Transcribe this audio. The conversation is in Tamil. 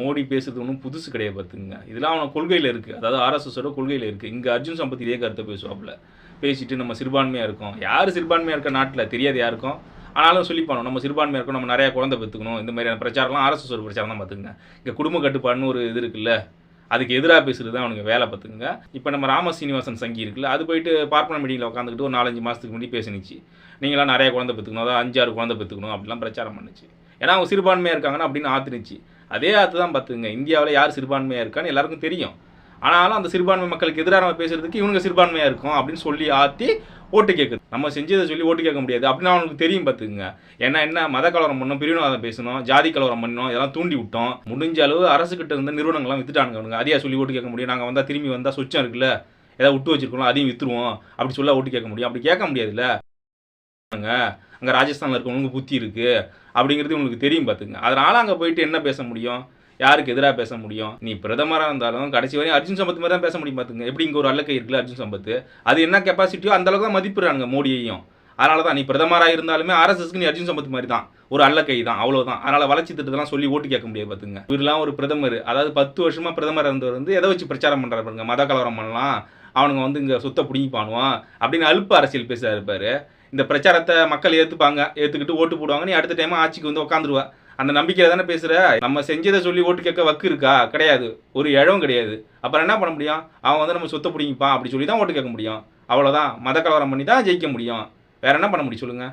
மோடி பேசுறது ஒன்றும் புதுசு கிடையாது பார்த்துங்க இதெல்லாம் அவனை கொள்கையில் இருக்குது அதாவது ஆர்எஸ்எஸோட கொள்கையில் இருக்குது இங்கே அர்ஜுன் சம்பத் இதே கருத்தை பேசுவாப்பில். பேசிட்டு நம்ம சிறுபான்மையாக இருக்கோம். யார் சிறுபான்மையாக இருக்க நாட்டில்? தெரியாது யாருக்கும். ஆனாலும் சொல்லிப்பானோம் நம்ம சிறுபான்மையாக இருக்கோம் நம்ம நிறையா குழந்தை பெற்றுக்கணும் இந்த மாதிரியான பிரச்சாரம்லாம் ஆர்எஸ்எஸ் ஒரு பிரச்சாரம் தான் பார்த்துங்க இங்கே குடும்ப கட்டுப்பாடுன்னு ஒரு இது இருக்குல்ல. அதுக்கு எதிராக பேசுகிறது தான் அவனுக்கு வேலை பார்த்துங்க இப்போ நம்ம ராம சீனிவாசன் சங்கி இருக்குல்ல அது போயிட்டு பார்ப்பன மீட்டிங்கில் உட்காந்துக்கிட்டு ஒரு நாலஞ்சு மாதத்துக்கு முன்னாடி பேசினுச்சு. நீங்களாம் நிறையா குழந்தை பெற்றுக்கணும் அதாவது அஞ்சாறு குழந்தை பெற்றுக்கணும் அப்படிலாம் பிரச்சாரம் பண்ணுச்சு. ஏன்னா அவங்க சிறுபான்மையாக இருக்காங்கன்னா அப்படின்னு ஆத்துனுச்சு. அதே ஆத்து தான் பார்த்துங்க இந்தியாவில் யார் சிறுபான்மையாக இருக்கான்னு எல்லாருக்கும் தெரியும். ஆனாலும் அந்த சிறுபான்மை மக்களுக்கு எதிராக நம்ம பேசுறதுக்கு இவங்க சிறுபான்மையாக இருக்கும் அப்படின்னு சொல்லி ஆற்றி ஓட்டு கேட்குது நம்ம செஞ்சதை சொல்லி ஓட்டு கேட்க முடியாது. அப்படின்னு அவனுக்கு தெரியும் பார்த்துக்குங்க. ஏன்னா என்ன? மத கலவரம் பண்ணோம் பிரிவினவாதம் பேசணும் ஜாதி கலவரம் பண்ணோம் இதெல்லாம் தூண்டி விட்டோம். முடிஞ்ச அளவு அரசு கிட்ட இருந்த நிறுவனங்கள்லாம் வித்துட்டானுங்க அவனுங்க அதையா சொல்லி ஓட்டு கேட்க முடியும். நாங்கள் வந்தால் திரும்பி வந்தால் சொச்சம் இருக்குல்ல. ஏதாவது விட்டு வச்சிருக்கோம் அதையும் வித்துருவோம். அப்படி சொல்ல ஓட்டு கேட்க முடியும். அப்படி கேட்க முடியாதுல்ல. அங்கே ராஜஸ்தானில் இருக்கவங்களுக்கு புத்தி இருக்குது அப்படிங்கிறது உங்களுக்கு தெரியும் பார்த்துங்க அதனால் அங்கே போயிட்டு என்ன பேச முடியும்? யாருக்கு எதிராக பேச முடியும்? நீ பிரதமராக இருந்தாலும் கடைசி வரையும் அர்ஜுன் சம்பத் மாதிரி தான் பேச முடியும் பார்த்துங்க எப்படி இங்கே ஒரு அல்லக்கை இருக்குல்ல அர்ஜுன் சம்பத்? அது என்ன கெப்பாசிட்டியோ அந்தளவுக்கு தான் மதிப்பிடுறாங்க மோடியையும். அதனால தான் நீ பிரதமராக இருந்தாலுமே ஆர்எஸ்எஸ்க்கு நீ அர்ஜுன் சம்பத் மாதிரி தான் ஒரு அல்லக்கை தான் அவ்வளோதான் அதனால் வளர்ச்சி திட்டத்தெல்லாம் சொல்லி ஓட்டு கேட்க முடியாது பார்த்துங்க இவரெல்லாம் ஒரு பிரதமர். அதாவது பத்து வருஷமாக பிரதமர் இருந்தவர் வந்து எதை வச்சு பிரச்சாரம் பண்ணுறாரு பாருங்க. மத கலவரம் பண்ணலாம். அவனுங்க வந்து இங்கே சுத்த பிடிங்கிப்பானுவான் அப்படின்னு அழுப்பு அரசியல் பேசுறாரு இருப்பார் இந்த பிரச்சாரத்தை மக்கள் ஏற்றுப்பாங்க ஏற்றுக்கிட்டு ஓட்டு போடுவாங்க. நீ அடுத்த டைம் ஆட்சிக்கு வந்து உட்காந்துருவா அந்த நம்பிக்கையில தானே பேசுகிற நம்ம செஞ்சதை சொல்லி ஓட்டு கேட்க வக்கு இருக்கா? கிடையாது. ஒரு இழவும் கிடையாது. அப்புறம் என்ன பண்ண முடியும்? அவன் வந்து நம்ம சொத்தை பிடிங்கிப்பான். அப்படி சொல்லி தான் ஓட்டு கேட்க முடியும். அவ்வளோதான் மத கலவரம் பண்ணி தான் ஜெயிக்க முடியும். வேற என்ன பண்ண முடியும் சொல்லுங்கள்